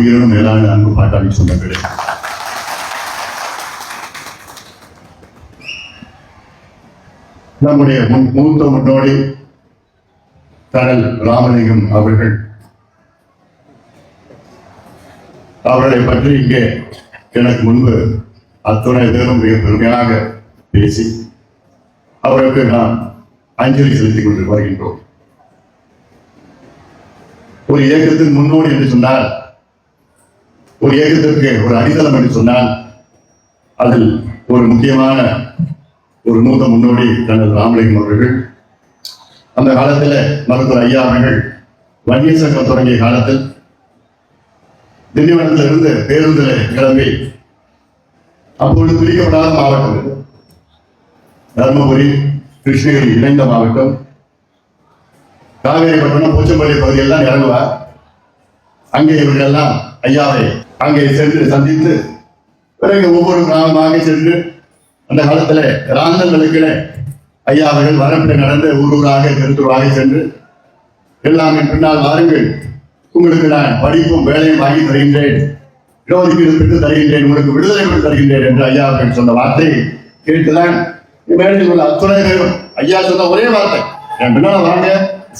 உயிரினும் மேலான அன்பு பாட்டாளி சொந்தங்களே. நம்முடைய மு- மூத்த முன்னோடி கடல் ராமலிங்கம் அவர்கள். அவர்களை பற்றி இங்கே எனக்கு முன்பு அத்துணை பேரும் மிக பெருமையாக பேசி அவருக்கு நாம் அஞ்சலி செலுத்திக் கொண்டு வருகின்றோம். ஒரு இயக்கத்தின் முன்னோடி என்று சொன்னால் ஒரு இயக்கத்திற்கு ஒரு அடித்தளம் என்று சொன்னால் அதில் ஒரு முக்கியமான ஒரு மூத்த முன்னோடி தனது ராமலிங்கம் அவர்கள். அந்த காலத்தில் மருத்துவர் ஐயா அவர்கள் வன்னிய சங்கம் தொடங்கிய காலத்தில் திண்டிவனத்தில் இருந்து பேருந்தில் கிளம்பி அப்பொழுது பிரிக்கப்படாத மாவட்டம் தருமபுரி தர்மபுரி கிருஷ்ணகிரி இணைந்த மாவட்டம். காவேரி பட்டணம் பூச்சம்பள்ளி பகுதியெல்லாம் இறங்குவார். அங்கே இவர்கள் எல்லாம் ஐயாவை அங்கே சென்று சந்தித்து பிறகு ஒவ்வொரு கிராமமாக சென்று அந்த காலத்தில் ராந்தங்களுக்கிட ஐயா அவர்கள் வரப்பில் நடந்து ஊர் ஊராக தெருத்தூராக சென்று எல்லாம் என் பின்னால் வாருங்கள். உங்களுக்கு நான் படிப்பும் வேலையும் வாங்கி தருகின்றேன். இடஒதுக்கீடு பெற்று தருகின்றேன் உங்களுக்கு விடுதலை பெற்று தருகின்றேன் என்று ஐயா அவர்கள் சொன்ன வார்த்தையை கேட்டுதான் மேடையில் உள்ள அத்துணை பேரும் ஐயா சொன்ன ஒரே வார்த்தை. என் பின்னால் வாங்க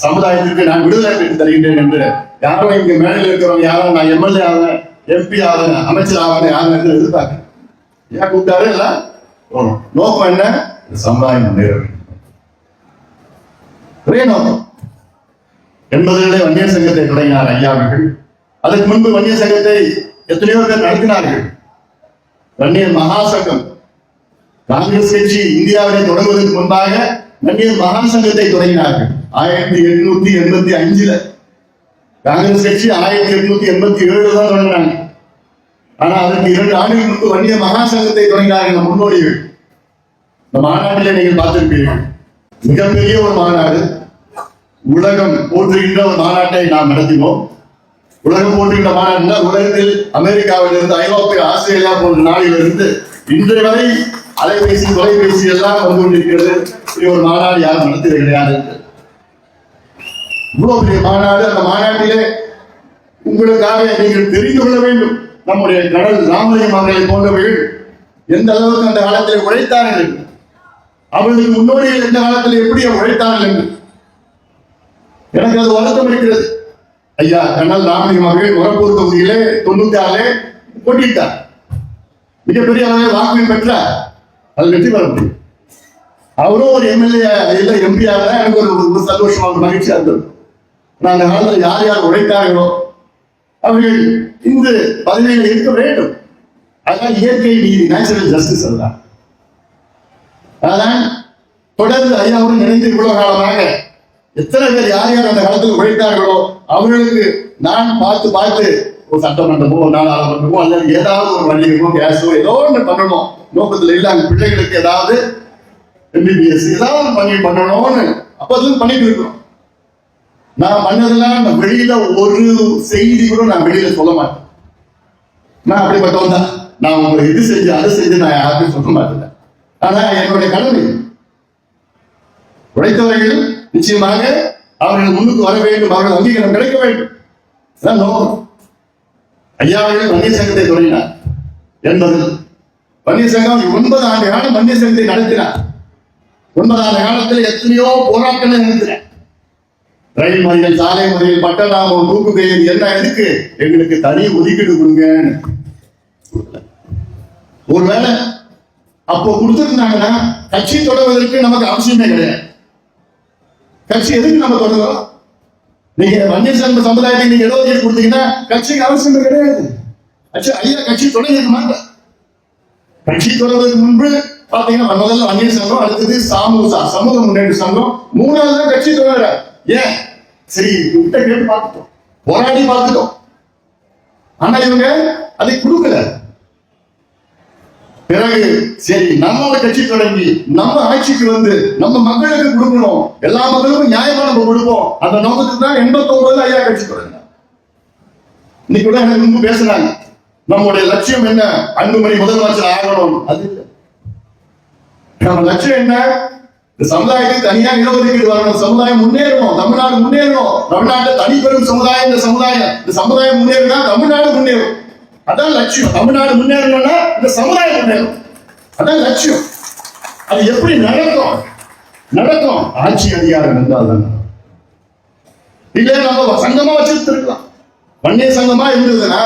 சமுதாயத்திற்கு நான் விடுதலை பெற்று தருகின்றேன் என்று யாரும் இங்கே மேடையில் இருக்கிறவங்க யாரும் நான் எம்எல்ஏ ஆவேன் எம்பி ஆகணும் அமைச்சர் ஆகணும் யாரும் எதிர்பார்க்க ஏன் கூப்பிட்டாரு? இல்ல நோக்கம் என்ன? சமுதாயம் முன்னேற ஒரே நோக்கம். எண்பதுகளே வன்னியர் சங்கத்தை தொடங்கினார் ஐயா அவர்கள். அதற்கு முன்பு வன்னியர் சங்கத்தை எத்தனையோ பேர் நடத்தினார்கள். வன்னியர் மகாசங்கம். காங்கிரஸ் கட்சி இந்தியாவிலே தொடங்குவதற்கு முன்பாக வன்னியர் மகாசங்கத்தை தொடங்கினார்கள். ஆயிரத்தி எட்நூத்தி எண்பத்தி அஞ்சுல. காங்கிரஸ் கட்சி ஆயிரத்தி எட்நூத்தி எண்பத்தி ஏழு தான் தொடங்கினாங்க. ஆனா அதற்கு இரண்டு ஆண்டுகள் முன்பு வன்னிய மகாசங்கத்தை தொடங்கினார்கள் நம் முன்னோடிகள் இந்த மாநாட்டிலே நீங்கள் பார்த்திருப்பீர்கள். மிகப்பெரிய ஒரு மாநாடு. உலகம் போற்றுகின்ற ஒரு மாநாட்டை நாம் நடத்தினோம். உலகம் போற்றுகின்ற மாநாடுனா உலகத்தில் அமெரிக்காவில் இருந்து ஐரோப்பிய ஆஸ்திரேலியா போன்ற நாடுகளிலிருந்து இன்றைய வரை அலைபேசி தொலைபேசி எல்லாம் வந்து கொண்டிருக்கிறது. இப்படி ஒரு மாநாடு யாரும் நடத்தியது கிடையாது இவ்வளவு பெரிய மாநாடு. அந்த மாநாட்டிலே உங்களுக்காக நீங்கள் தெரிந்து கொள்ள வேண்டும். நம்முடைய கடல் ராமலிங்கம் அவர்களை போன்றவர்கள் எந்த அளவுக்கு அந்த காலத்தில் உழைத்தார்கள்? அவர்களுக்கு முன்னோடிகள் எந்த காலத்தில் எப்படி உழைத்தார்கள் என்று? எனக்கு அது வருத்தம் இருக்கிறது. ஐயா கண்ணல் ராமலிங்கம் அவர்கள் உரப்பூர் தொகுதியிலே தொண்ணூத்தி ஆறு போட்டியிட்டார். மிகப்பெரிய அளவில் வாக்கு பெற்றார். அது வெற்றி பெற முடியும். அவரும் ஒரு எம்எல்ஏ இல்ல எம்பி எனக்கு ஒரு சந்தோஷமாக சந்தோஷமா மகிழ்ச்சியா இருந்தது நான் அந்த காலத்தில் யார் யார் உழைத்தார்களோ அவர்கள் இந்த பதவியில் இருக்க வேண்டும். அதான் இயற்கை நீதி நேச்சுரல் ஜஸ்டிஸ் அதுதான். அதான் தொடர்ந்து ஐயாவுடன் இணைந்து இவ்வளவு காலமாக எத்தனை பேர் யார் யார் அந்த காலத்தில் உழைத்தார்களோ அவர்களுக்கு நான் பார்த்து பார்த்து ஒரு சட்டமன்றமோ ஒரு நாடாளுமன்றமோ அல்லது ஏதாவது ஒரு வண்டியமோ கேஸோ ஏதோ ஒன்று பண்ணணும் நோக்கத்தில் இல்லை அந்த பிள்ளைகளுக்கு ஏதாவது எம்பிபிஎஸ் ஏதாவது பண்ணி பண்ணணும்னு அப்போதும் பண்ணிட்டு இருக்கிறோம். நான் பண்ணதெல்லாம் நான் வெளியில ஒரு செய்தி கூட நான் வெளியில சொல்ல மாட்டேன். நான் அப்படிப்பட்டவன் தான் நான் உங்களை இது செஞ்சு அதை செஞ்சு நான் யாருக்கும் சொல்ல மாட்டேன். ஆனா என்னுடைய கடமை உழைத்தவர்கள் நிச்சயமாக அவர்கள் முன்னுக்கு வர வேண்டும் அவர்கள் அங்கீகாரம் கிடைக்க வேண்டும். நோக்கம். ஐயா அவர்கள் வன்னிய சங்கத்தை தொடங்கினார். என்பது வன்னிய சங்கம் ஒன்பது ஆண்டு காலம் வன்னிய சங்கத்தை நடத்தினார். ஒன்பது ஆண்டு காலத்தில் எத்தனையோ போராட்டங்கள் நடத்தினார். ரயில் மறியல் சாலை மறியல் பட்டதாமம் தூக்கு பெயர் என்ன எதுக்கு எங்களுக்கு தனி ஒதுக்கீடு கொடுங்க. ஒருவேளை அப்போ கொடுத்துருந்தாங்கன்னா கட்சி தொடர்வதற்கு நமக்கு அவசியமே கிடையாது. கட்சி எதுக்கு நம்ம தொடங்குறோம் நீங்க வன்னிய சங்க சமுதாயத்துக்கு நீங்க இடஒதுக்கீடு கொடுத்தீங்கன்னா கட்சிக்கு அவசியம் கிடையாது. அச்சா ஐயா கட்சி தொடங்கிருக்க மாட்டேன் கட்சி தொடர்வதற்கு முன்பு பாத்தீங்கன்னா முதல்ல வன்னியர் சங்கம் அடுத்தது சாமூசா சமூக முன்னேற்ற சங்கம் மூணாவது தான் கட்சி தொடர்றாரு ஏன்? சரி விட்ட கேட்டு பார்த்துட்டோம். போராடி பார்த்துட்டோம். ஆனா இவங்க அதை கொடுக்கல. பிறகு சரி நம்மளோட கட்சி தொடங்கி நம்ம ஆட்சிக்கு வந்து நம்ம மக்களுக்கு கொடுக்கணும். எல்லா மக்களுக்கும் நியாயமா நம்ம கொடுப்போம். அந்த நோக்கத்துக்கு தான் எண்பத்தி ஒன்பதுல ஐயா கட்சி தொடங்க இன்னைக்கு கூட எனக்கு முன்பு பேசினாங்க. நம்முடைய லட்சியம் என்ன? அன்புமணி முதலமைச்சர் ஆகணும். அது இல்லை. நம்ம லட்சியம் என்ன? இந்த சமுதாயத்துக்கு தனியா இடஒதுக்கீடு வரணும் சமுதாயம் முன்னேறணும். தமிழ்நாடு முன்னேறணும். தமிழ்நாட்டுல தனிப்பெரும் சமுதாயம் இந்த சமுதாயம். இந்த சமுதாயம் முன்னேறினா தமிழ்நாடு முன்னேறும். முன்னேறும் அதான் லட்சியம். தமிழ்நாடு முன்னேறணும்னா இந்த சமுதாயம் முன்னேறும். அதான் லட்சியம். அது எப்படி நடக்கும்? நடக்கும். ஆட்சி அதிகாரம் இருந்தால் தான் இல்ல நம்ம சங்கமா வச்சிருக்கலாம் வன்னிய சங்கமா இருந்ததுன்னா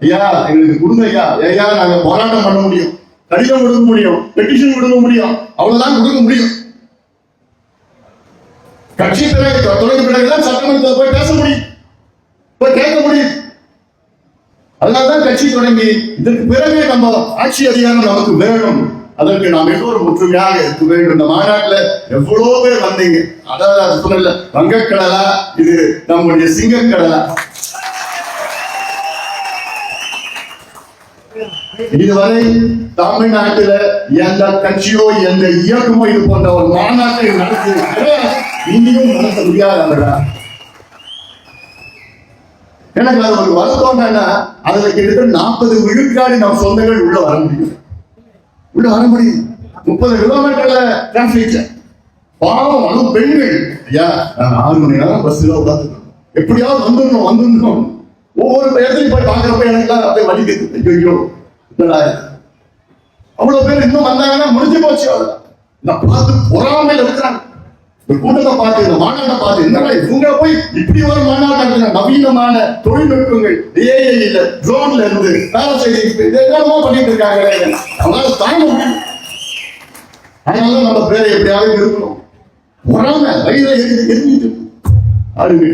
ஐயா எங்களுக்கு கொடுங்க ஐயா. ஐயா நாங்க போராட்டம் பண்ண முடியும். கடிதம் கொடுக்க முடியும். பெட்டிஷன் கொடுக்க முடியும். அவ்வளவுதான் கொடுக்க முடியும். கட்சி தலைவர் தொடங்க பிறகுதான் சட்டமன்றத்தில் போய் பேச முடியும். போய் கேட்க முடியும். அதனால்தான் கட்சி தொடங்கி இதற்கு பிறகு நம்ம ஆட்சி அதிகாரம் நமக்கு வேணும். அதற்கு நாம் எல்லோரும் ஒற்றுமையாக இருக்க வேண்டும். இந்த மாநாட்டில் எவ்வளவு பேர் வந்தீங்க? அதாவது அது சொன்னல வங்கக்கடலா இது நம்முடைய சிங்கக்கடலா. இதுவரை தமிழ்நாட்டில எந்த கட்சியோ எந்த இயக்கமோ இது போன்ற ஒரு மாநாட்டை நடத்தி இனியும் நடத்த முடியாது எனக்கு அது ஒரு வருத்தம் அதுல கிட்டத்தட்ட நாற்பது விழுக்காடு நம் சொந்தங்கள் உள்ள வர முடியும். உள்ள வர முடியும். முப்பது கிலோமீட்டர்ல டிராபிக் பாவம் அதுவும் பெண்கள். ஐயா நான் ஆறு மணி நேரம் பஸ்ல உட்காந்துருக்கோம் எப்படியாவது வந்துடணும் வந்துடணும். ஒவ்வொரு இடத்துலையும் போய் பார்க்கறப்ப எனக்கு அப்படியே வலிக்குது ஐயோ. அவ்வளவு பேர் இன்னும் வந்தாங்கன்னா முடிஞ்சு போச்சு அவ்வளவுதான் நான் பார்த்து பொறாமையில இருக்கிறாங்க. இந்த கூட்டத்தை பார்த்து இந்த மாநாட்டை பார்த்து என்னடா இவங்க போய் இப்படி ஒரு மாநாட்டம் நவீனமான தொழில்நுட்பங்கள் ஏஐ இல்ல ட்ரோன்ல இருந்து பேராசைட் இதெல்லாமோ பண்ணிட்டு இருக்காங்க. அவங்களால தாங்க முடியும் அதனால நம்ம பேரை எப்படியாவது இருக்கணும் பொறாம வயதுல எரி எரிஞ்சிட்டு. ஆளுங்க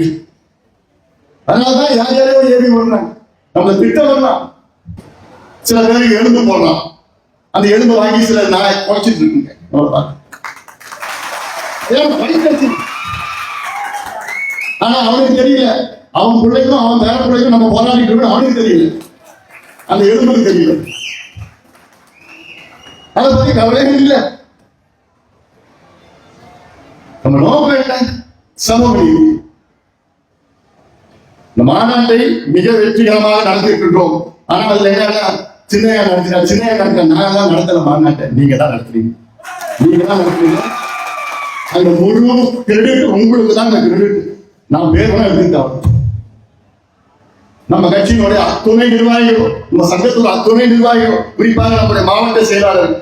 அதனாலதான் யார் யாரையோ ஏறி வரலாம் நம்ம திட்டம் வரலாம் சில பேருக்கு எலும்பு போடலாம். அந்த எலும்பு வாங்கி சில நாய் குறைச்சிட்டு இருக்குங்க. ஏன் ஆனா அவனுக்கு தெரியல. அவன் பிள்ளைக்கும் அவன் வேற பிள்ளைக்கும் நம்ம போராடிட்டு இருக்கோம் அவனுக்கு தெரியல. அந்த எலும்புக்கு தெரியல. அதை பத்தி கவலையே இல்லை. நம்ம நோக்கம் என்ன? சமூக நீதி. இந்த மாநாட்டை மிக வெற்றிகரமாக நடத்திட்டு இருக்கோம். ஆனா அதுல என்னன்னா சின்னையா நடத்தினா சின்னையா நடத்தின நான் தான் நடத்தல மாட்டேன் நீங்க தான் நடத்துறீங்க. நீங்க தான் நடத்துறீங்க. அந்த முழு கிரெடிட் உங்களுக்கு தான் அந்த கிரெடிட் நான் பேர் வேணா எடுத்துக்கிட்டேன் நம்ம கட்சியினுடைய அத்துணை நிர்வாகிகள் நம்ம சங்கத்தோட அத்துணை நிர்வாகிகள் குறிப்பாக நம்முடைய மாவட்ட செயலாளர்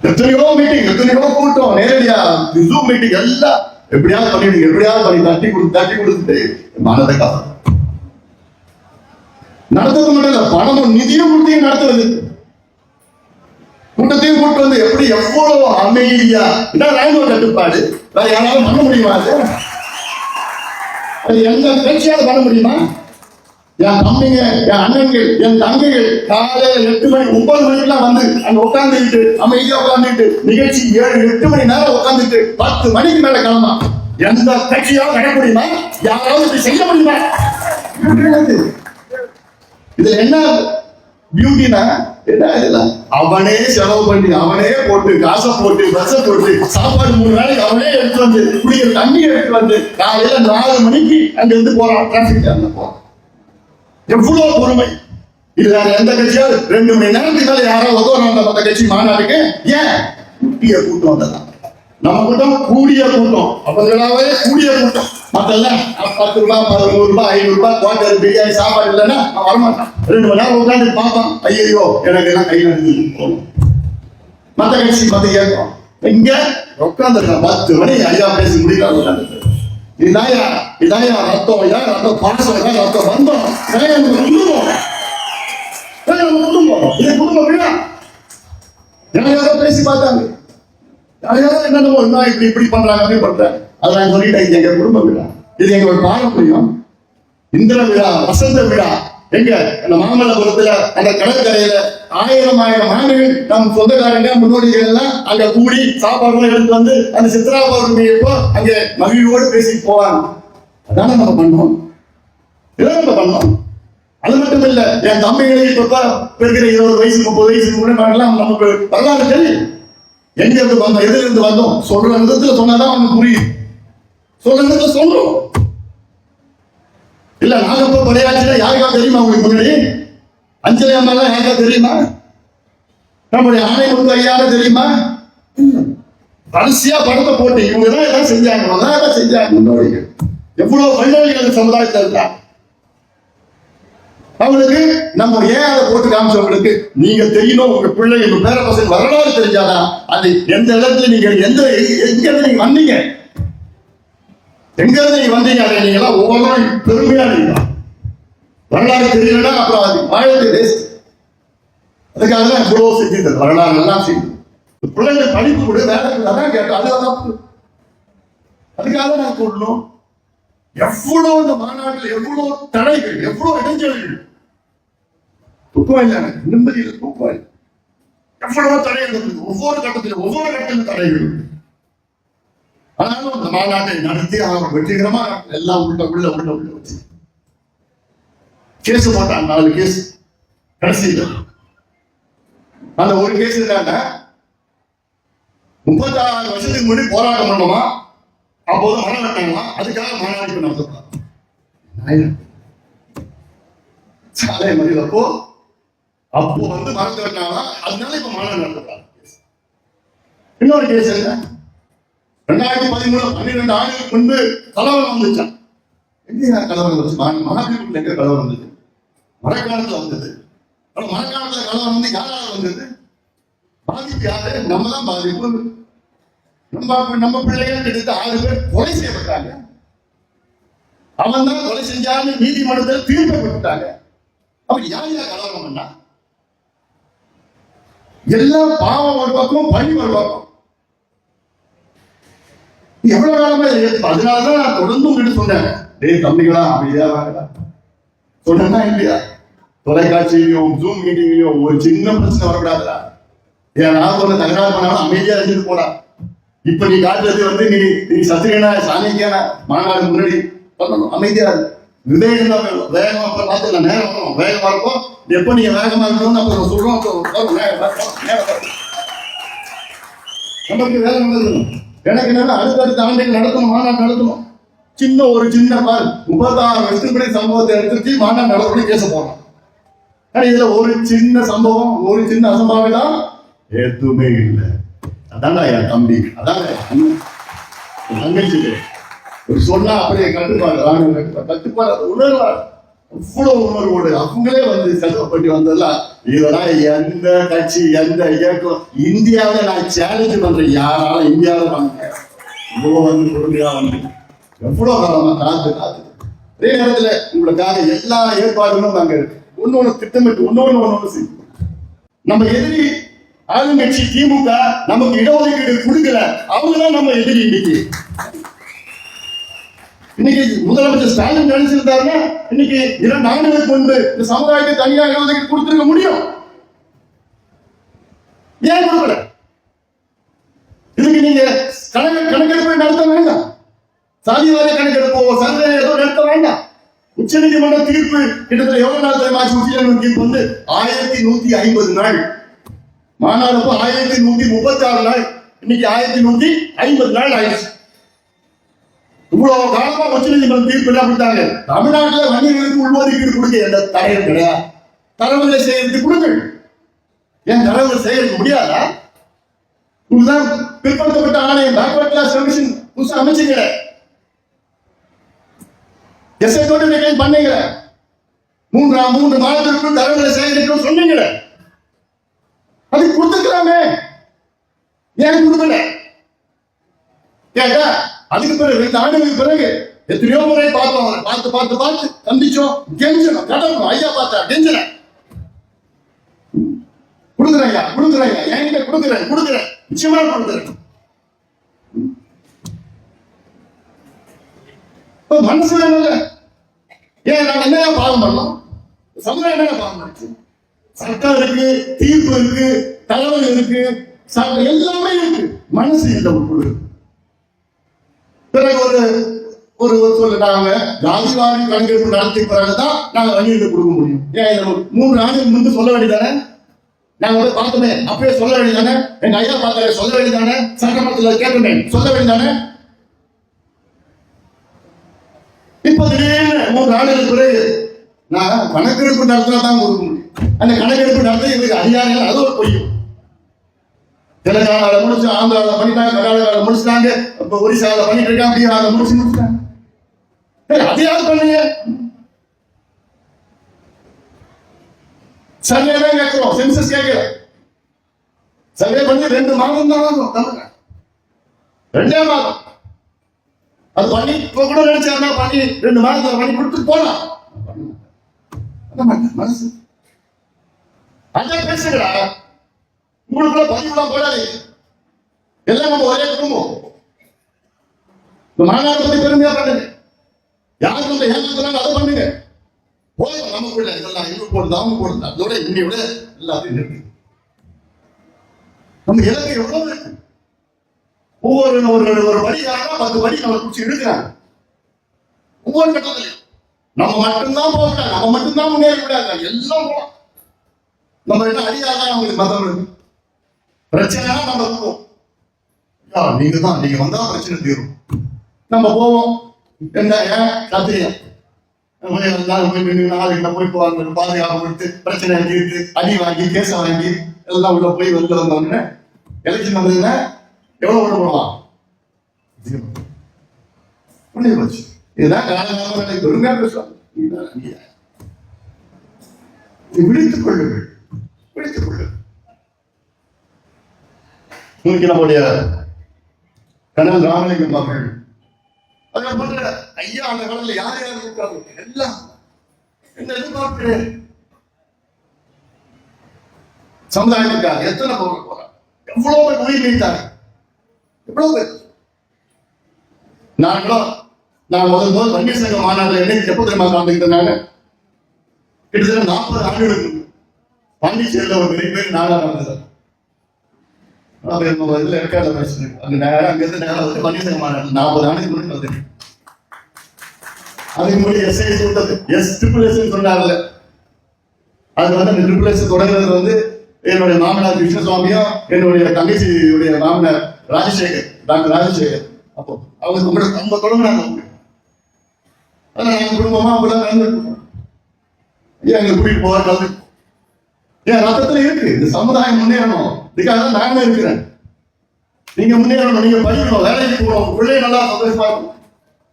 எத்தனையோ மீட்டிங் எத்தனையோ கூட்டம் நேரடியா ஜூம் மீட்டிங் எல்லாம் எப்படியாவது பண்ணிடுங்க எப்படியாவது பண்ணி தட்டி கொடுத்து தட்டி கொடுத்துட்டு மனதை காப்பாத்து. நடத்துறது மட்டும் இல்ல பணமும் நிதியும் கொடுத்தையும் நடத்துறது. கூட்டத்தையும் கூட்டு வந்து எப்படி எவ்வளவு அமைதியா என்ன ராணுவ கட்டுப்பாடு வேற யாராலும் பண்ண முடியுமா அது? அது எந்த கட்சியாவது பண்ண முடியுமா? என் தம்பிங்க என் அண்ணன்கள் என் தங்கைகள் காலையில எட்டு மணி ஒன்பது மணிக்கெல்லாம் வந்து அங்க உட்காந்துக்கிட்டு அமைதியா உட்காந்துக்கிட்டு நிகழ்ச்சி ஏழு எட்டு மணி நேரம் உட்காந்துட்டு பத்து மணிக்கு மேல கிளம்பா எந்த கட்சியாலும் நடக்க முடியுமா? யாராவது செய்ய முடியுமா? இதுல என்ன பியூட்டினா என்ன இதுல? அவனே செலவு பண்ணி அவனே போட்டு காசை போட்டு பஸ்ஸை போட்டு சாப்பாடு மூணு வேளைக்கு அவனே எடுத்து வந்து குடிக்கிற தண்ணி எடுத்து வந்து காலையில நாலு மணிக்கு அங்க இருந்து போறான் டிராபிக் ஜாம்ல போறான். எவ்வளவு பொறுமை. இது வேற எந்த கட்சியாவது? ரெண்டு மணி நேரத்துக்கு மேல யாரோ உதவுறாங்க மத்த கட்சி மாநாட்டுக்கு? ஏன்? கூட்டிய கூட்டம் வந்ததான் நம்ம கூட்டம் கூடிய கூட்டம். அவங்களாவே கூடிய கூட்டம். மத்தெல்லாம் பத்து ரூபாய் பதினோரு ரூபாய் ஐநூறு ரூபாய் குவார்டர் பிரியாணி சாப்பாடு இல்லைன்னா அவன் வரமாட்டான். ரெண்டு மணி நேரம் உட்காந்து பார்ப்பான். ஐயோ எனக்கு எல்லாம் கை நடந்து போகணும் மத்த கட்சி மத்த கேட்கும் இங்க உட்காந்துருக்கான் பத்து மணி ஐயா பேசி முடியலாம் உட்காந்துருக்கு இதாயா இதாயா ரத்தம் இதான் ரத்தம் பாசம் இதான் ரத்தம் வந்தோம். குடும்பம் குடும்பம் இது குடும்ப விழா யாரோ பேசி பார்த்தாங்க. என்னென்னமோ என்ன இப்படி இப்படி பண்றாங்க அப்படி பண்றாங்க. அதை நான் சொல்லிட்டேன் இது எங்க குடும்ப விழா. இது எங்களோட பாரம்பரியம். இந்திர விழா வசந்த விழா. எங்க? அந்த மாமல்லபுரத்துல அந்த கடற்கரையில ஆயிரம் ஆயிரம் ஆண்டுகள் நம் சொந்தக்காரங்க முன்னோடிகள் எல்லாம் அங்க கூடி சாப்பாடுலாம் எடுத்து வந்து அந்த சித்ரா பௌர்ணமியப்போ அங்க மகிழ்வோடு பேசிட்டு போவாங்க. அதானே நம்ம பண்ணோம். இதான் நம்ம பண்ணோம். அது மட்டும் இல்ல என் தம்பிகளை இப்ப இருக்கிற இருபது வயசு முப்பது வயசுக்கு கூட நமக்கு வரலாறு தெரியும். எங்க இருந்து வந்தோம்? எதுல இருந்து வந்தோம்? சொல்ற விதத்துல சொன்னாதான் அவனுக்கு புரியும். சொல்ற விதத்துல சொல்றோம். இல்ல நாகப்ப படையாச்சில யாருக்கா தெரியுமா உங்களுக்கு முன்னாடி? அஞ்சலி அம்மா யாருக்கா தெரியுமா? நம்முடைய ஆணை முத்து ஐயாவை தெரியுமா? வரிசையா படத்தை போட்டு இவங்க தான் எல்லாம் செஞ்சாங்க. அதான் தான் செஞ்சாங்க. முன்னோடிகள் எவ்வளவு வல்லவர்கள் சமுதாயத்தில் இருக்கா அவங்களுக்கு நம்ம ஏன் அதை போட்டு காமிச்சவங்களுக்கு நீங்க தெரியணும் உங்க பிள்ளை உங்க பேர பசங்க வரலாறு தெரிஞ்சாதான் அது எந்த இடத்துல நீங்க எந்த எங்க இருந்து நீங்க வந்தீங்க? எங்க இருந்து நீங்க வந்தீங்க அதை நீங்க எல்லாம் ஒவ்வொன்றும் பெருமையா நீங்க வரலாறு தெரியலன்னா அப்புறம் அது வாழ்க்கை வேஸ்ட் அதுக்காக தான் இவ்வளவு செஞ்சது வரலாறு எல்லாம் செய்யுது பிள்ளைங்க படிப்பு கூட வேலை அதான் கேட்டோம் அதுதான் அதுக்காக தான் நான் கூட்டணும் எவ்வளவு இந்த மாநாட்டில் எவ்வளவு தடைகள் எவ்வளவு இடைஞ்சல்கள்? தூக்கம் இல்லை எனக்கு நிம்மதி இல்லை தூக்கம். இல்லை எவ்வளவு தடைகள் ஒவ்வொரு கட்டத்திலும் ஒவ்வொரு கட்டத்திலும் தடைகள் இருக்கு. ஆனாலும் அந்த மாநாட்டை நடத்தி அவங்க வெற்றிகரமா எல்லாம் உள்ள உள்ள உள்ள உள்ள வச்சு. கேஸ் போட்டாங்க நாலு கேஸ் கடைசியில். அந்த ஒரு கேஸ் என்னன்னா முப்பத்தாறு வருஷத்துக்கு முன்னாடி போராட்டம் பண்ணோமா அப்போது மரம் அதுக்காக மாநாடு இப்ப நடத்தப்படாது சாலை அப்போ அப்போ வந்து மரத்து வெட்டினாங்களா அதனால இப்ப மாநாடு நடத்தப்படாது இன்னொரு கேஸ் என்ன? ரெண்டாயிரத்தி பதிமூணு பன்னிரெண்டு ஆண்டுகளுக்கு முன்பு கலவரம் வந்துச்சான் எங்க கலவரம் வந்துச்சு? மகாபலிபுரத்தில் எங்க கலவரம் வந்துச்சு? மழைக்காலத்துல வந்தது. ஆனா மழைக்காலத்துல கலவரம் வந்து யாரால வந்தது? பாதிப்பு யாரு? நம்ம தான் பாதிப்பு. நம்ம நம்ம பிள்ளைகள் கிட்ட ஆறு பேர் கொலை செய்யப்பட்டாங்க. அவன் தான் கொலை செஞ்சான்னு நீதிமன்றத்தில் தீர்க்கப்பட்டாங்க அப்ப யார் யார் கலவரம் பண்ணா எல்லா பாவம் ஒரு பக்கம் பழி ஒரு பக்கம். எவ்வளவு காலமா அதனாலதான் நான் தொடர்ந்து உங்ககிட்ட சொன்னேன். டேய் தம்பிகளா அப்படியா வாங்கடா. சொன்னா இல்லையா? தொலைக்காட்சியிலையும் ஜூம் மீட்டிங்லயும் ஒரு சின்ன பிரச்சனை வரக்கூடாதுடா. ஏன் நான் ஒரு தகராறு பண்ணாலும் அமைதியா இருந்துட்டு போடா. இப்ப நீ காட்டுறது வந்து நீ நீ சத்திரியனா சாணிக்கான மாநாடு முன்னாடி பண்ணணும். அமைதியா விவேகம் தான் வேணும். வேகமா அப்ப பார்த்துக்கலாம். நேரம் வேகமா இருக்கும். எப்ப நீங்க வேகமா இருக்கணும்னு அப்புறம் சொல்றோம். நமக்கு வேகம் எனக்கு என்னன்னா அடுத்தடுத்த ஆண்டுகள் நடத்தணும். மாநாடு நடத்தணும். சின்ன ஒரு சின்ன பால் முப்பத்தாறு வருஷத்துக்குடைய சம்பவத்தை எடுத்துச்சு மாநாடு நடத்தணும் கேச போறோம். ஆனா இதுல ஒரு சின்ன சம்பவம் ஒரு சின்ன அசம்பாவிதம் தான் எதுவுமே இல்லை. அதான்டா என் தம்பி அதான் தங்கச்சி ஒரு சொன்னா அப்படியே கட்டுப்பாடு கட்டுப்பாடு உணர்வார் அவ்வளவு உணர்வோடு அவங்களே வந்து செலவுப்பட்டு வந்ததெல்லாம் இதெல்லாம் எந்த கட்சி எந்த இயக்கம்? இந்தியாவில நான் சேலஞ்ச் பண்றேன். யாராலும் இந்தியாவில பண்ண இவ்வளவு வந்து பொறுமையா வந்து எவ்வளவு காலமா காத்து காத்து. அதே நேரத்துல உங்களுக்காக எல்லா ஏற்பாடுகளும் நாங்க இருக்கு. ஒண்ணு திட்டமிட்டு ஒன்னொன்னு ஒண்ணு ஒண்ணு செய்யும் நம்ம எதிரி ஆளுங்கட்சி திமுக நமக்கு இடஒதுக்கீடு கொடுக்கல. அவங்கதான் நம்ம எதிரி இன்னைக்கு. இன்னைக்கு முதலமைச்சர் ஸ்டாலின் நினைச்சிருந்தாருன்னா இன்னைக்கு இரண்டு ஆண்டுகளுக்கு முன்பு இந்த சமுதாயத்தை தனியாக இடஒதுக்கீடு கொடுத்துருக்க முடியும். ஏன் கொடுக்கல? இதுக்கு நீங்க கணக்கு கணக்கெடுப்பு நடத்த வேண்டாம். சாதிவார கணக்கெடுப்போ சர்வே ஏதோ நடத்த வேண்டாம். உச்ச நீதிமன்ற தீர்ப்பு கிட்டத்தட்ட எவ்வளவு நாள் தெரியுமா? உச்ச நீதிமன்ற தீர்ப்பு வந்து ஆயிரத்தி நூத்தி ஐம்பது நாள். ஆனாலும் ஆயிரத்தி நூத்தி முப்பத்தி ஆறு நாள். இன்னைக்கு ஆயிரத்தி நூத்தி ஐம்பது நாள் ஆயிடுச்சு. இவ்வளவு காலமா உச்ச நீதிமன்றம் தீர்ப்பு என்ன கொடுத்தாங்க தமிழ்நாட்டுல வணிகர்களுக்கு உள்ஒதுக்கீடு கொடுக்க எந்த தடையும் கிடையாது. தரவுகளை செய்யறதுக்கு கொடுங்கள். ஏன் தரவுகளை செய்யறதுக்கு முடியாதா? இதுதான் பிற்படுத்தப்பட்ட ஆணையம். பேக்வர்ட் கிளாஸ் கமிஷன் புதுசா அமைச்சீங்க எஸ்ஐ தொண்டு பண்ணீங்க மூன்றாம் மூன்று மாதத்திற்குள் தரவுகளை சேகரிக்கணும் சொன்னீங்களே. அது கொடுத்துக்கலாமே ஏன் கொடுக்கல? கேட்டா அதுக்கு பிறகு ரெண்டு ஆண்டுகளுக்கு பிறகு எத்தனையோ முறை பார்த்தோம். அவரை பார்த்து பார்த்து பார்த்து கண்டிச்சோம். கெஞ்சணும் கடவுள் ஐயா பார்த்தா கெஞ்சன. கொடுக்குறேன் ஐயா கொடுக்குறேன் ஐயா. என்கிட்ட கொடுக்குறேன் கொடுக்குறேன். நிச்சயமா கொடுக்குறேன். இப்ப மனசு வேணும்ல. ஏன் நாங்க என்ன பாவம் பண்ணோம்? சமுதாயம் என்ன பாவம் பண்ணிச்சு? சட்டம் இருக்கு தீர்ப்பு இருக்கு தலைவர் இருக்கு எல்லாமே இருக்கு. மனசு இல்லை உட்படு பிறகு ஒரு ஒரு சொல்லிட்டாங்க சொல்ல ஜாதிவாரி கணக்கெடுப்பு நடத்தி பிறகுதான் நாங்க வங்கிட்டு கொடுக்க முடியும். ஏன் மூன்று ஆண்டுக்கு முன்பு சொல்ல வேண்டியதானே? நாங்க வந்து பார்த்தோமே அப்பயே சொல்ல வேண்டியதானே? எங்க ஐயா பார்த்தாரு சொல்ல வேண்டியதானே? சட்டமன்றத்தில் கேட்டுமே சொல்ல வேண்டியதானே? இப்ப திடீர்னு மூன்று ஆண்டுகளுக்கு பிறகு நான் கணக்கெடுப்பு நடத்தினா தான் கொடுக்க முடியும் அந்த கணக்கெடுப்பு நடத்த எங்களுக்கு அதிகாரிகள் அது ஒரு பொய்யும். தெலுங்கானாவில் முடிச்சு ஆந்திராவில் பண்ணிட்டாங்க கர்நாடகாவில் முடிச்சிட்டாங்க இப்போ ஒரிசாவில் பண்ணிட்டு இருக்காங்க பீகாரில் முடிச்சு முடிச்சிட்டாங்க. சரி, அதையாவது பண்ணுங்க? சர்வே தான் கேட்கிறோம் சென்சஸ் கேட்கல. சர்வே பண்ணி ரெண்டு மாதம் தான் ஆகும் தமிழ்நாடு ரெண்டே மாதம். அது பண்ணி இப்போ கூட நினைச்சாருன்னா பண்ணி ரெண்டு மாதத்துல பண்ணி கொடுத்துட்டு போலாம். பண்ண மனசு. அதான் பேசுகிறா உங்களுக்குள்ள பதிவுலாம் போடாது. எல்லாம் நம்ம ஒரே குடும்பம். இந்த மாநாடு பத்தி பெருமையா பண்ணுங்க. யாருக்கு இந்த ஏமாத்துறாங்க அதை பண்ணுங்க. போதும் நமக்குள்ள இதெல்லாம் இவங்க போடுது அவங்க போடுது அதோட இன்னை விட எல்லாத்தையும் நிறுத்து. நம்ம இலக்கு எவ்வளவு இருக்கு? ஒவ்வொரு ஒரு ஒரு படி யாரா பத்து படி நம்ம குடிச்சு எடுக்கிறாங்க ஒவ்வொரு கட்டத்திலையும். நம்ம மட்டும்தான் போகக்கூடாது நம்ம மட்டும்தான் முன்னேற கூடாது எல்லாம் போகலாம். நம்ம என்ன அடியாதான் அவங்களுக்கு மதம் பிரச்சனைனா நம்ம போவோம். யா, நீங்க தான் நீங்க வந்தா பிரச்சனை தீரும். நம்ம போவோம். என்ன ஏன்? கத்திரியா எல்லாரும் போய் நின்று நாளைக்கு போய் போவாங்க. பாதுகாப்பு கொடுத்து பிரச்சனை தீர்த்து அடி வாங்கி கேச வாங்கி எல்லாம் உள்ள போய் வெளில வந்தோடனே எலெக்ஷன் வந்ததுன்னா எவ்வளவு ஓட்டு போடலாம்? முடிஞ்சு போச்சு இதுதான் காலகாலம் பெருமையா பேசுவாங்க விழித்துக் கொள்ளுங்கள். விழித்துக் கொள்ளுங்கள். இன்னைக்கு நம்முடைய கணவன் ராமலிங்கம் அவர்கள் அதை பண்ற ஐயா அந்த கடல்ல யார் யார் இருக்காங்க? எல்லாம் என்ன எதிர்பார்க்கிறேன்? சமுதாயத்துக்காக எத்தனை பொருள் போறாங்க? எவ்வளவு பேர் உயிர் நீத்தாங்க எவ்வளவு பேர்? நான் நான் முதல் முதல் வன்னியர் சங்க மாநாட்டில் இணைந்து எப்போ தெரியுமா கலந்துக்கிட்டேன் கிட்டத்தட்ட நாற்பது ஆண்டுகளுக்கு முன்பு. பாண்டிச்சேரியில் ஒரு பெரிய பேர் நானா நடந்தது. அப்ப நம்ம இதுல இருக்காத பிரச்சனை. அந்த நேரம் அங்கிருந்து நேரம் வந்து வன்னியர் சங்க மாநாட்டில் நாற்பது ஆண்டுக்கு முன்னாடி வந்து அதுக்கு முன்னாடி எஸ்ஐ சொல்றது எஸ் ட்ரிபிள் எஸ் சொன்னார்ல அது வந்து அந்த ட்ரிபிள் எஸ் தொடங்குறது வந்து என்னுடைய மாமனார் கிருஷ்ணசுவாமியும் என்னுடைய தங்கச்சியுடைய மாமனார் ராஜசேகர் டாக்டர் ராஜசேகர். அப்போ அவங்க உங்களோட நம்ம தொடங்கினாங்க ஆனால் எங்கள் குடும்பமாக குடும்பமா நடந்துருக்கோம் ஏன் எங்கள் கூட்டிகிட்டு போக கலந்து என் ரத்தத்துல இருக்கு? இந்த சமுதாயம் முன்னேறணும். இதுக்காக தான் நாங்க இருக்கிறேன். நீங்க முன்னேறணும் நீங்க படிக்கணும் வேலைக்கு போகணும் உள்ளே நல்லா சந்தோஷமா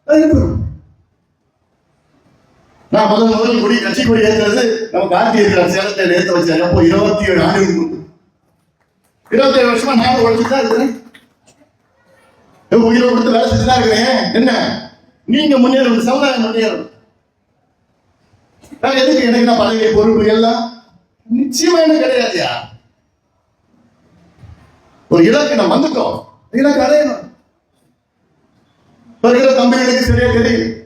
இருக்கும்? நான் முதல் முதல் கொடி கட்சி கொடி ஏற்றுறது நம்ம கார்த்திகை இருக்கிற சேலத்தை ஏற்ற வச்சேன் அப்போ இருபத்தி ஏழு ஆண்டுகளுக்கு இருபத்தி ஏழு வருஷமா நான் உழைச்சிட்டு தான் இருக்கிறேன். உயிரை கொடுத்து வேலை செஞ்சு தான் இருக்கிறேன்? என்ன? நீங்க முன்னேறணும் சமுதாயம் முன்னேறணும் நான் எதுக்கு எனக்கு நான் பதவி பொறுப்பு எல்லாம்? நிச்சயமா எனக்கு கிடையாதுயா? ஒரு இலக்கு நான் வந்துட்டோம். இலக்கு அடையணும். வருகிற தம்பிகளுக்கு சரியா தெரியும்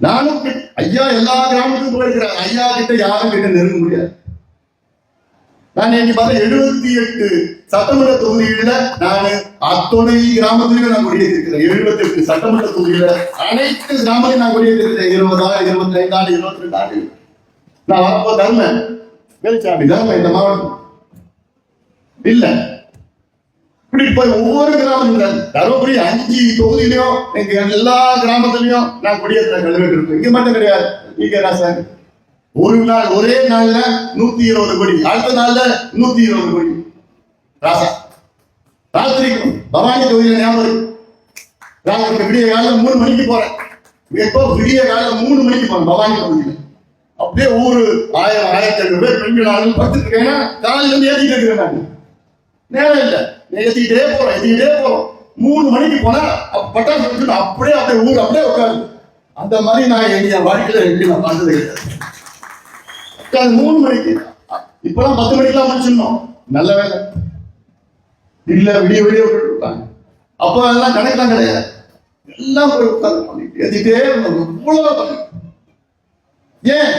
நானும் ஐயா எல்லா கிராமத்துக்கும் போயிருக்கிறேன். ஐயா கிட்ட யாரும் கிட்ட நெருங்க முடியாது. நான் இன்னைக்கு பார்த்தா எழுபத்தி எட்டு சட்டமன்ற தொகுதிகளில நான் அத்துணை கிராமத்திலும் நான் கொடியேற்றிருக்கிறேன். எழுபத்தி எட்டு சட்டமன்ற தொகுதியில அனைத்து கிராமத்தையும் நான் கொடியேற்றிருக்கிறேன். இருபதா இருபத்தி ஐந்து ஆண்டு இருபத்தி ரெண்டு ஆண்டு. நான் வரப்போ தர்ம வேலுச்சாமி தர்ம இந்த மாவட்டம். இல்ல. இப்படி இப்ப ஒவ்வொரு கிராமத்துல தருமபுரி அஞ்சு தொகுதியிலையும் எங்க எல்லா கிராமத்துலயும் நான் குடியேற்ற கழுவிட்டு இருக்கேன் இங்க மட்டும் கிடையாது. இங்க சார். ஒரு நாள் ஒரே நாள்ல நூத்தி இருபது கோடி. அடுத்த நாள்ல நூத்தி இருபது கோடி. ராசா. ராத்திரி பவானி தொகுதியில ஞாபகம் ராத்திரி விடிய காலம் மூணு மணிக்கு போறேன். எப்போ விடிய காலம் மூணு மணிக்கு போறேன் பவானி தொகுதியில. அப்படியே ஊரு ஆயிரம் ஆயிரத்தி ஐநூறு பேர் பெண்கள் ஆளுநர் படுத்துட்டு இருக்கேன்னா காலையில இருந்து ஏத்திட்டு இருக்கிறேன் நான். நேரம் இல்லை. ஏத்திக்கிட்டே போறோம் ஏத்திக்கிட்டே போறோம். மூணு மணிக்கு போனா பட்டாசு வச்சுட்டு அப்படியே அப்படியே ஊர் அப்படியே உட்காரு அந்த மாதிரி நான் எங்க வாழ்க்கையில எப்படி நான் பார்த்தது கிடையாது. உட்கார்ந்து மூணு மணிக்கு. இப்பெல்லாம் பத்து மணிக்கெல்லாம் முடிச்சிடணும் நல்ல வேலை. இல்ல விடிய விடிய விட்டுருப்பாங்க அப்போ எல்லாம் கணக்கெல்லாம் கிடையாது. எல்லாம் போய் உட்காந்து பண்ணிட்டு ஏத்திட்டே இருந்தோம். இவ்வளவு ஏன்?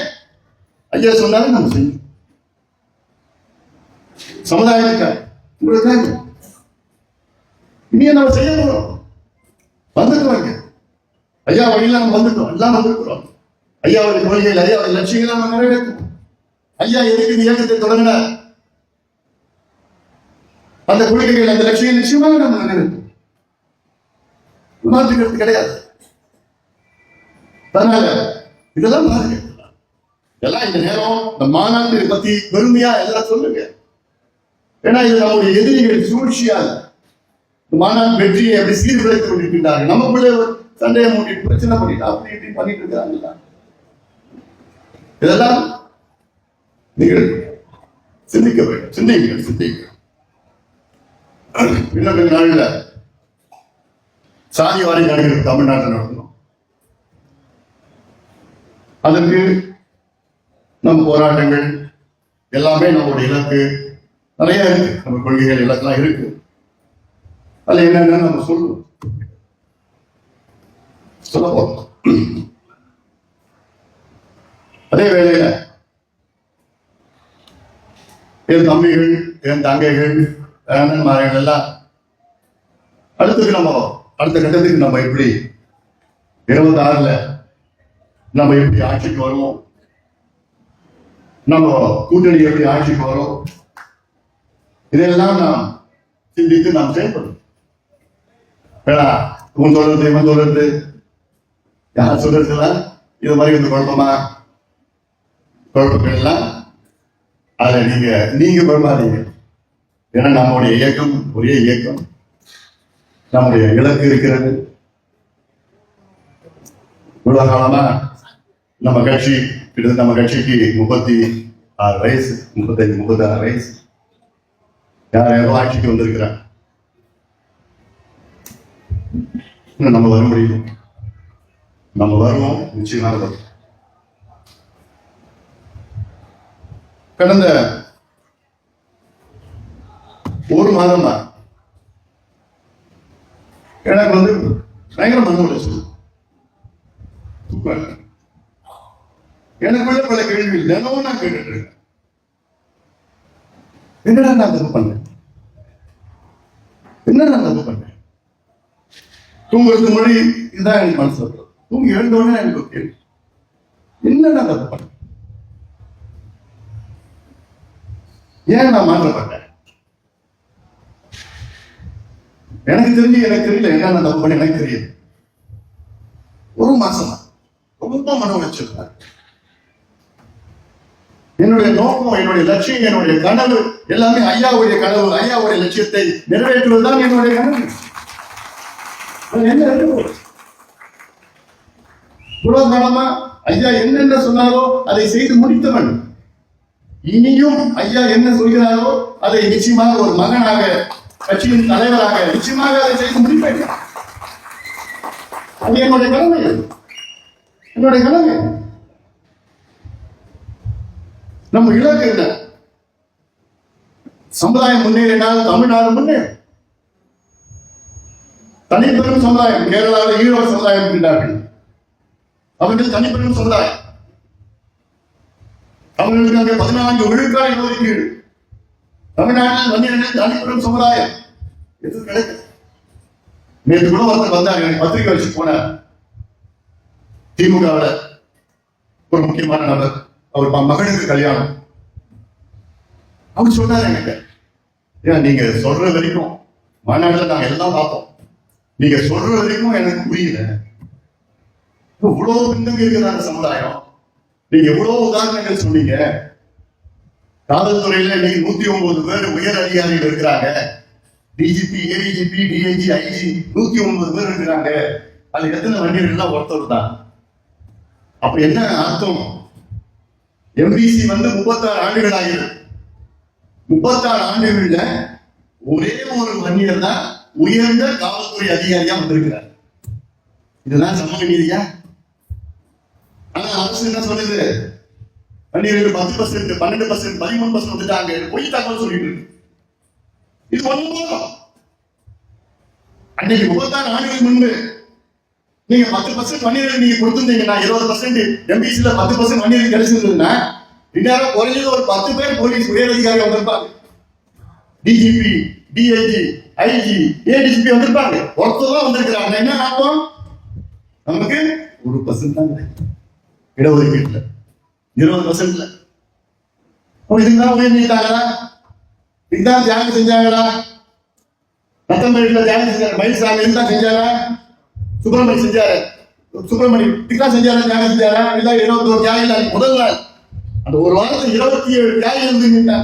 ஐயா சொன்னாலும் நம்ம செய்யணும். சமுதாயத்துக்காக உங்களுக்காக இனியே நம்ம செய்ய போறோம். வந்துக்குவாங்க ஐயா வழியில நம்ம வந்துட்டோம். எல்லாம் வந்துருக்குறோம். ஐயாவுடைய கொள்கையில் ஐயாவுடைய லட்சியங்கள் நம்ம நிறைவேற்றுவோம். ஐயா எதுக்கு இந்த இயக்கத்தை தொடங்கினார் அந்த கொள்கைகள் அந்த லட்சியம் நிச்சயமாக நம்ம நிறைவேற்றும் மாற்றுக்கிறது கிடையாது. அதனால இதெல்லாம் பாருங்க. எல்லாம் இந்த நேரம் இந்த மாநாட்டை பத்தி பெருமையா எல்லாம் சொல்லுங்க. ஏன்னா இது நம்முடைய எதிரிகள் சூழ்ச்சியால் இந்த மாநாட்டு வெற்றியை அப்படி சீர்குலைத்து கொண்டிருக்கின்றார்கள். நமக்குள்ளே ஒரு சண்டையை மூட்டிட்டு பிரச்சனை பண்ணிட்டு அப்படி இப்படி பண்ணிட்டு இருக்கிறாங்கல்ல இதெல்லாம் நீங்கள் சிந்திக்க வேண்டும். சிந்தியுங்கள் சிந்தியுங்கள். இன்னும் கொஞ்ச நாள்ல சாதி வாரி கணக்கு தமிழ்நாட்டில் நடத்தணும் அதற்கு நம் போராட்டங்கள் எல்லாமே நம்மளுடைய இலக்கு. நிறைய இருக்கு. நம்ம கொள்கைகள் இலக்கெல்லாம் இருக்கு. அதுல என்னென்ன நம்ம சொல்லுவோம். சொல்ல போறோம். அதே வேளையில என் தம்பிகள் என் தங்கைகள் அண்ணன்மார்கள் எல்லாம். அடுத்தது நம்ம அடுத்த கட்டத்துக்கு நம்ம எப்படி? இருபத்தி ஆறுல நம்ம எப்படி ஆட்சிக்கு வருவோம்? நம்ம கூட்டணி எப்படி ஆட்சிக்கு வரும்? இதெல்லாம் நாம் சிந்தித்து நாம் செயல்படும் வேணா உன் தொடர்ந்து இவன் தொடர்ந்து. யார் சொல்றதுல இது மாதிரி இந்த குழப்பமா? குழப்பங்கள் எல்லாம் அதுல நீங்க நீங்க குழம்பாதீங்க ஏன்னா நம்முடைய இயக்கம் ஒரே இயக்கம். நம்முடைய இலக்கு இருக்கிறது. இவ்வளவு காலமா நம்ம கட்சி கிட்டத்தட்ட நம்ம கட்சிக்கு முப்பத்தி ஆறு வயசு முப்பத்தஞ்சு முப்பத்தி ஆறு வயசு. யார் யாரோ ஆட்சிக்கு வந்திருக்கிறாங்க. நம்ம வர முடியும்? நம்ம வருவோம் நிச்சயமாக வரும் கடந்த ஒரு மாதம் தான். எனக்கு வந்து பயங்கர மன உளைச்சல். தூக்கம் இல்லை. எனக்குள்ள பல கேள்வி தினமும் நான் கேட்டுட்டு இருக்கேன். என்னடா நான் தப்பு பண்ணேன்? என்ன நான் தப்பு பண்ணேன்? தூங்குறது மொழி இதான் எனக்கு மனசு. தூங்கி எழுந்த எனக்கு ஒரு கேள்வி. என்ன நான் தப்பு பண்ணேன்? ஏன் நான் மாற்றப்பட்டேன்? எனக்கு தெரிஞ்சு எனக்கு தெரியல என்ன நான் தப்பு எனக்கு தெரியும் ஒரு மாசமா ரொம்ப மன உளைச்சல். என்னுடைய நோக்கம் என்னுடைய லட்சியம் என்னுடைய கனவு எல்லாமே ஐயாவுடைய கனவு. ஐயாவுடைய லட்சியத்தை நிறைவேற்றுவதுதான் என்னுடைய கனவு. என்ன இருக்கு? காலமா ஐயா என்னென்ன சொன்னாரோ அதை செய்து முடித்தவன். இனியும் ஐயா என்ன சொல்கிறாரோ அதை நிச்சயமாக ஒரு மகனாக கட்சியின் தலைவராக நிச்சயமாக அதை செய்து முடிப்பேன். அது என்னுடைய கடமை. என்னுடைய கடமை. நம்ம இலக்கு என்ன? சமுதாயம் முன்னேறினால் தமிழ்நாடு முன்னேறும் தனிப்பெரும் சமுதாயம் கேரளாவில் ஈழவர் சமுதாயம் இருக்கின்றார்கள். அவர்கள் தனிப்பெரும் சமுதாயம். அவர்களுக்கு அங்கே பதினான்கு விழுக்காடு ஒதுக்கீடு தமிழ்நாட்டில் வந்து தனிப்பெரும் சமுதாயம். எது நேற்று கூட ஒருத்தர் வந்தாங்க பத்திரிகை வச்சு போனார். திமுகவில் ஒரு முக்கியமான நபர். அவர் மகனுக்கு கல்யாணம். அவர் சொன்னார் என்கிட்ட ஏன் நீங்க சொல்ற வரைக்கும் மாநாட்டில் நாங்க எல்லாம் பார்ப்போம் நீங்க சொல்ற வரைக்கும் எனக்கு புரியல. இவ்வளவு பின்தங்கி இருக்கிறாங்க சமுதாயம். நீங்க எவ்வளவு உதாரணங்கள் சொன்னீங்க? காவல்துறையில இன்னைக்கு நூத்தி ஒன்பது பேர் உயர் அதிகாரிகள் இருக்கிறாங்க. டிஜிபி ஏடிஜிபி டிஐஜி ஐஜி நூத்தி ஒன்பது பேர் இருக்கிறாங்க. அது எத்தனை வண்டிகள்லாம் ஒருத்தர் தான். அப்ப என்ன அர்த்தம்? எம்பிசி வந்து முப்பத்தாறு ஆண்டுகள் ஆகிறது முப்பத்தாறு ஆண்டுகள்ல ஒரே ஒரு வன்னியர் தான் உயர்ந்த காவல்துறை அதிகாரியா வந்திருக்கிறார். இதுதான் சமூக நீதியா? ஆனா அரசு என்ன சொல்லுது? பன்னிரெண்டு பத்து பர்சன்ட் பன்னெண்டு பர்சன்ட் பதிமூணு பர்சன்ட் வந்துட்டாங்க. பொய் தகவல் சொல்லிட்டு இருக்கு. இது ஒண்ணு போதும் அன்னைக்கு முப்பத்தாறு ஆண்டுகள் முன்பு நீங்க பத்து பர்சன்ட் பன்னிரெண்டு நீங்க கொடுத்துருந்தீங்கன்னா இருபது பர்சன்ட் எம்பிசில பத்து பர்சன்ட் வன்னியர்கள் கிடைச்சிருந்ததுன்னா இந்நேரம் குறைஞ்சது ஒரு பத்து பேர் போலீஸ் உயர் அதிகாரி வந்திருப்பாங்க டிஜிபி டிஐஜி ஐஜி ஏடிஜிபி வந்திருப்பாங்க. ஒருத்தர் தான் வந்திருக்கிறாங்க என்ன ஆகும் நமக்கு ஒரு பர்சன்ட் தான் கிடைக்கும். இடஒதுக்கீட்டுல இருபது பர்சன்ட்ல இதுக்கு தான் உயர் நீட்டாங்களா இதுதான் தியானம் செஞ்சாங்களா ரத்தம்பேட்டில் தியானம் செஞ்சாரு மயில்சாமி இதுதான் செஞ்சாரா சுப்பிரமணி செஞ்சாரு. சுப்பிரமணி இதுதான் செஞ்சாரா? தியானம் செஞ்சாரா? இல்ல இருபத்தி ஒரு தியாகம் இல்ல முதல் நாள் அந்த ஒரு வாரத்துல இருபத்தி ஏழு தியாகம் இருந்து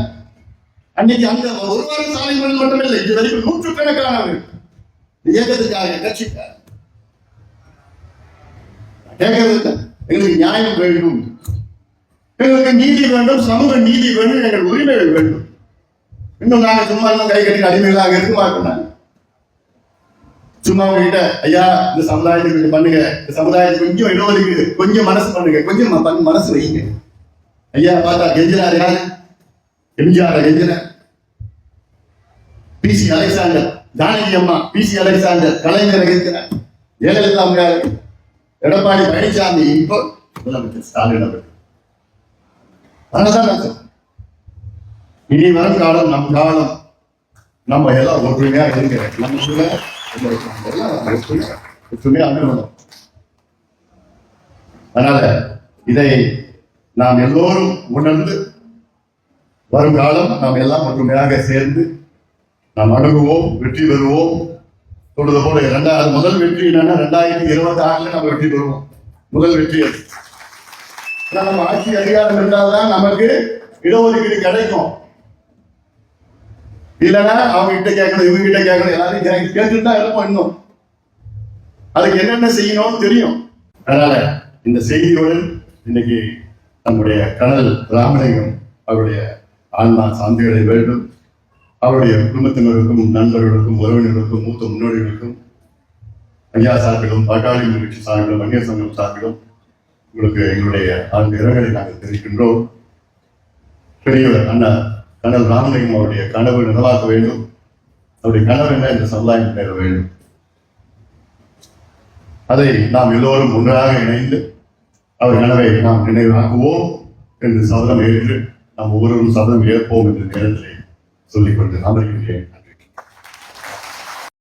அன்னைக்கு அந்த ஒரு வாரம் சாலை மணல் மட்டும் இல்லை இது வரைக்கும் நூற்றுக்கணக்கானவர்கள். இந்த இயக்கத்துக்காக கட்சிக்காக. கேட்கறது இல்லை. எங்களுக்கு நியாயம் வேண்டும். எங்களுக்கு நீதி வேண்டும் சமூக நீதி வேண்டும் எங்கள் உரிமைகள் வேண்டும். இன்னும் நாங்க சும்மா எல்லாம் கை கட்டி அடிமைகளாக இருக்க மாட்டோம் சும்மா உங்ககிட்ட ஐயா இந்த சமுதாயத்துக்கு கொஞ்சம் பண்ணுங்க. இந்த சமுதாயத்துக்கு கொஞ்சம் இடஒதுக்கு கொஞ்சம் மனசு பண்ணுங்க. கொஞ்சம் மனசு வைங்க. ஐயா பார்த்தா கெஞ்சினார் யாரு? எம்ஜிஆர் கெஞ்சினார். பிசி அலெக்சாண்டர் ஜானகி அம்மா பிசி அலெக்சாண்டர் கலைஞர் கெஞ்சினார். ஜெயலலிதா அம்மையார் எடப்பாடி பழனிசாமி இப்போ முதலமைச்சர் ஸ்டாலின் அவர்கள். அதனாலதான் இனி வரும் காலம் நம் காலம் நம்ம எல்லாம் ஒற்றுமையா இருங்க. நமக்குள்ள ஒற்றுமையா அனுபவம் அதனால இதை நாம் எல்லோரும் உணர்ந்து வரும் காலம் நாம் எல்லாம் ஒற்றுமையாக சேர்ந்து நாம் அணுகுவோம் வெற்றி பெறுவோம். சொல்றது போல ரெண்டாவது முதல் வெற்றி என்னன்னா ரெண்டாயிரத்தி இருபத்தி ஆறுல நம்ம வெற்றி பெறுவோம். முதல் வெற்றி அது. ஏன்னா நம்ம ஆட்சி அதிகாரம் இருந்தால்தான் நமக்கு இடஒதுக்கீடு கிடைக்கும். இல்லைன்னா அவங்க கிட்ட கேட்கணும் இவங்க கிட்ட கேட்கணும் எல்லாரும் கே- கேட்டுட்டு தான் இருப்போம் இன்னும். அதுக்கு என்னென்ன செய்யணும்னு தெரியும். அதனால இந்த செய்தியுடன் இன்னைக்கு நம்முடைய கடல் ராமலிங்கம் அவருடைய ஆன்மா சாந்திகளை வேண்டும். அவருடைய குடும்பத்தினருக்கும் நண்பர்களுக்கும் உறவினர்களுக்கும் மூத்த முன்னோடிகளுக்கும் ஐயா சார்பிலும் பாட்டாளி நிகழ்ச்சி சார்பிலும் அந்நிய சங்கம் சார்பிலும் உங்களுக்கு எங்களுடைய ஆழ்ந்த இரங்கலை நாங்கள் தெரிவிக்கின்றோம். பெரியவர் அண்ணா கனல் ராமலிங்கம் அவருடைய கனவு நினைவாக்க வேண்டும். அவருடைய கனவு என்ன? இந்த சமுதாயம் பெற வேண்டும். அதை நாம் எல்லோரும் ஒன்றாக இணைந்து அவர் கனவை நாம் நினைவாக்குவோம் என்று சபதம் ஏற்று நாம் ஒவ்வொருவரும் சபதம் ஏற்போம் என்ற நேரத்திலே சொல்லிக்கொண்டு அமர்கின்றேன்